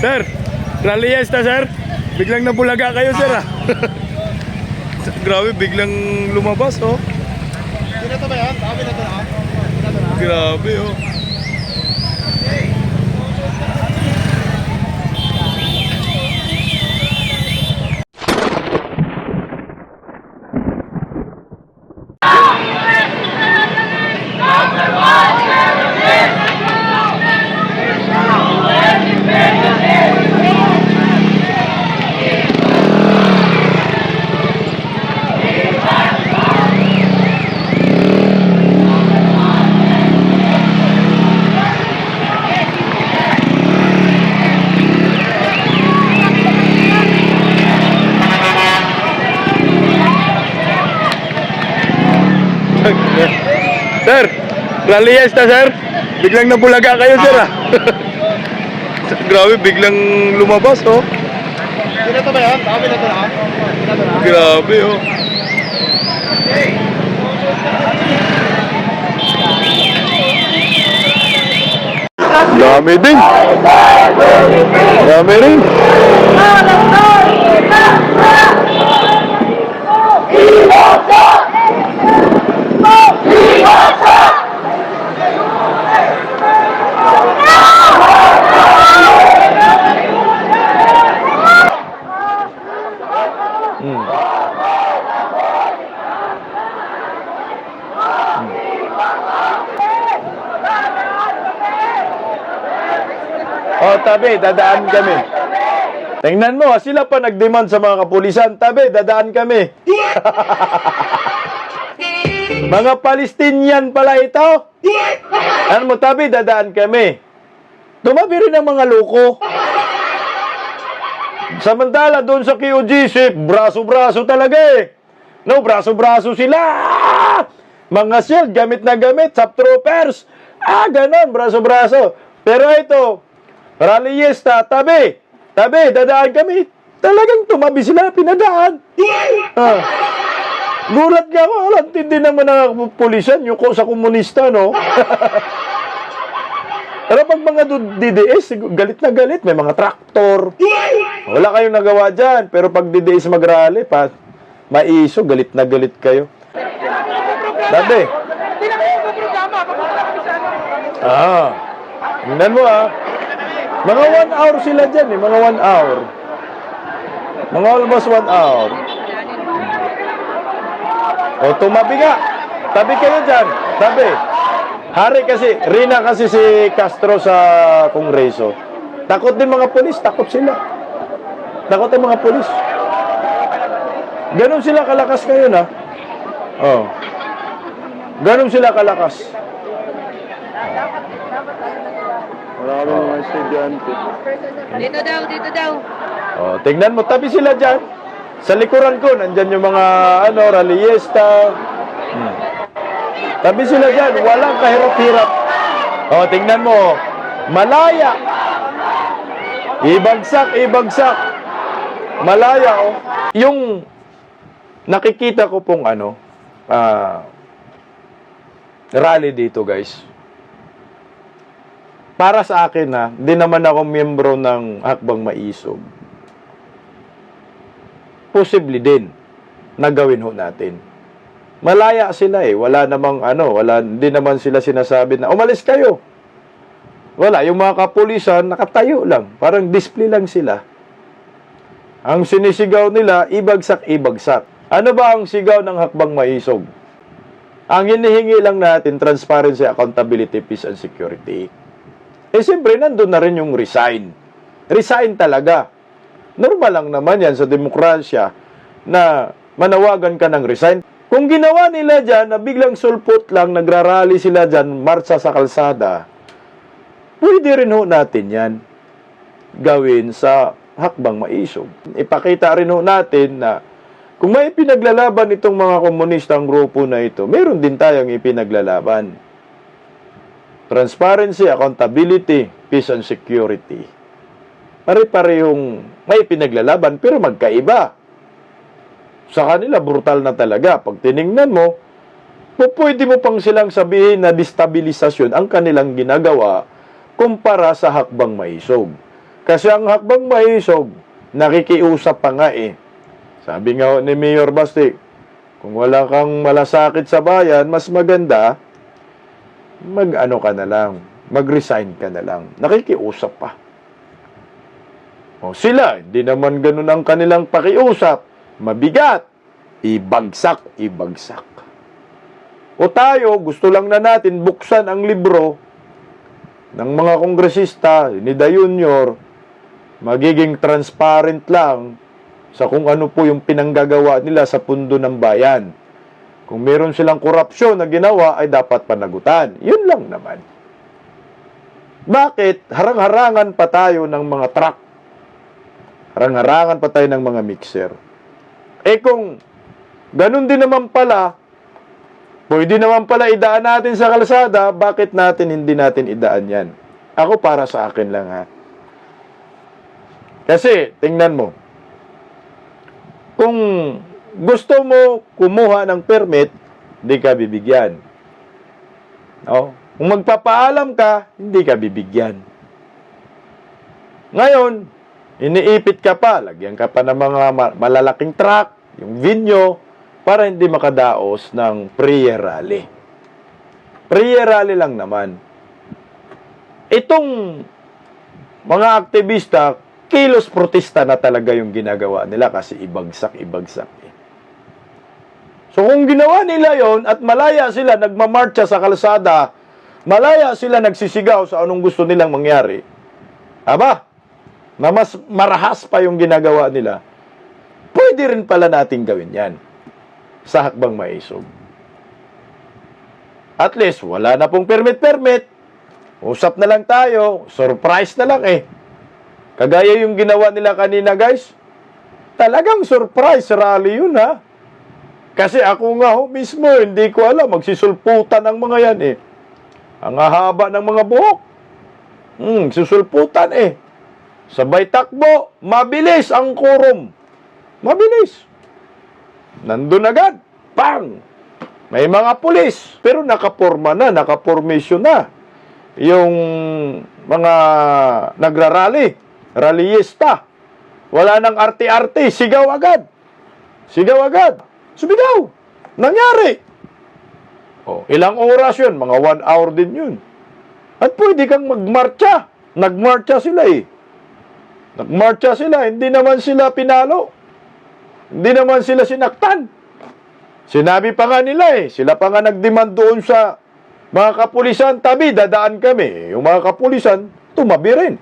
sir, rally yesta sir. Biglang nabulaga kayo sir ah. Grabe, biglang lumabas oh. Binato ba yan? Binato na? Binato na? Grabe oh. Sir, rally yesta sir. Biglang nabulaga kayo sir ah. Grabe, biglang lumabas oh. Binato ba yan? Binato na? Binato na? Grabe oh. Dami din. Dami rin. Oh, tabi, dadaan kami. Tingnan mo, sila pa nag-demand sa mga kapulisan. Tabi, dadaan kami. mga Palestinian pala ito. Ano mo, tabi, dadaan kami. Tumabi rin ang mga loko. Samantala, doon sa QG, braso-braso talaga eh. No, braso-braso sila. Mga shield, gamit na gamit, sub troopers. Ah, ganon, braso-braso. Pero ito, rallyista, tabi. Tabi, dadaan kami. Talagang tumabi sila, pinadaan. Ah. Gulat nga ako, alam, tindi naman ng pulisan, yung sa komunista, no? Pero pag mga DDS, galit na galit, may mga traktor. Wala kayong nagawa dyan. Pero pag DDS mag-rally, pa, maiso, galit na galit kayo. Dati. Ah. Tingnan mo ah. Mga one hour sila dyan eh. Mga one hour. Mga almost one hour. O tumabi nga. Tabi kayo dyan. Tabi. Hari kasi, Rina kasi si Castro sa Kongreso. Takot din mga polis, takot sila. Takot din mga polis. Ganon sila kalakas kayo na. Oh. Ganon sila kalakas. Marami mga estudyante. Dito daw, dito daw. Oh, tingnan mo, tabi sila dyan. Sa likuran ko, nandyan yung mga, ano, rallyista. Hmm. Tabi sila dyan, walang kahirap-hirap. Oh, tingnan mo, malaya. Ibagsak, ibagsak. Malaya, oh. Yung nakikita ko pong ano, ah, rally dito, guys. Para sa akin na, hindi naman ako miyembro ng Hakbang Maisog posible din na gawin ho natin. Malaya sila eh. Wala namang ano, wala, hindi naman sila sinasabi na, umalis kayo. Wala. Yung mga kapulisan, nakatayo lang. Parang display lang sila. Ang sinisigaw nila, ibagsak, ibagsak. Ano ba ang sigaw ng hakbang maisog? Ang hinihingi lang natin, transparency, accountability, peace, and security. Eh, siyempre, nandun na rin yung resign. Resign talaga. Normal lang naman yan sa demokrasya na manawagan ka ng resign. Kung ginawa nila dyan na biglang sulpot lang, nagrarally sila dyan, marcha sa kalsada, pwede rin ho natin yan gawin sa hakbang maisog. Ipakita rin ho natin na kung may pinaglalaban itong mga komunistang grupo na ito, meron din tayong ipinaglalaban. Transparency, accountability, peace and security pare-parehong may pinaglalaban pero magkaiba. Sa kanila, brutal na talaga. Pag tiningnan mo, pwede mo pang silang sabihin na destabilisasyon ang kanilang ginagawa kumpara sa hakbang maisog. Kasi ang hakbang maisog, nakikiusap pa nga eh. Sabi nga ni Mayor Basti, kung wala kang malasakit sa bayan, mas maganda, mag-ano ka na lang, mag-resign ka na lang. Nakikiusap pa. O sila, hindi naman ganun ang kanilang pakiusap. Mabigat. Ibagsak, ibagsak. O tayo, gusto lang na natin buksan ang libro ng mga kongresista, ni Da Junior, magiging transparent lang sa kung ano po yung pinanggagawa nila sa pundo ng bayan. Kung meron silang korupsyon na ginawa, ay dapat panagutan. Yun lang naman. Bakit harang-harangan pa tayo ng mga truck? Harang-harangan pa tayo ng mga mixer. Eh kung ganun din naman pala, pwede naman pala idaan natin sa kalsada, bakit natin hindi natin idaan yan? Ako para sa akin lang ha. Kasi, tingnan mo, kung gusto mo kumuha ng permit, hindi ka bibigyan. No? Kung magpapaalam ka, hindi ka bibigyan. Ngayon, iniipit ka pa, lagyan ka pa ng mga ma- malalaking truck, yung vinyo, para hindi makadaos ng prayer rally. Prayer rally lang naman. Itong mga aktivista, kilos protesta na talaga yung ginagawa nila kasi ibagsak, ibagsak. So kung ginawa nila yon at malaya sila nagmamarcha sa kalsada, malaya sila nagsisigaw sa anong gusto nilang mangyari, aba, na mas marahas pa yung ginagawa nila, pwede rin pala nating gawin yan sa hakbang maisog. At least, wala na pong permit-permit. Usap na lang tayo. Surprise na lang eh. Kagaya yung ginawa nila kanina, guys. Talagang surprise rally yun, ha? Kasi ako nga ho, mismo, hindi ko alam. Magsisulputan ang mga yan, eh. Ang haba ng mga buhok. Hmm, susulputan, eh. Sabay takbo, mabilis ang kurom. Mabilis. Nandun agad. Pang! May mga pulis, pero nakaporma na, nakapormation na. Yung mga nagrarally, rallyista. Wala nang arte-arte, sigaw agad. Sigaw agad. Sumigaw. Nangyari. Oh, ilang oras yun? Mga one hour din yun. At pwede kang magmarcha. Nagmarcha sila eh. Nagmarcha sila, hindi naman sila pinalo. Hindi naman sila sinaktan. Sinabi pa nga nila eh, sila pa nga nagdemand doon sa mga kapulisan, tabi, dadaan kami. Yung mga kapulisan, tumabi rin.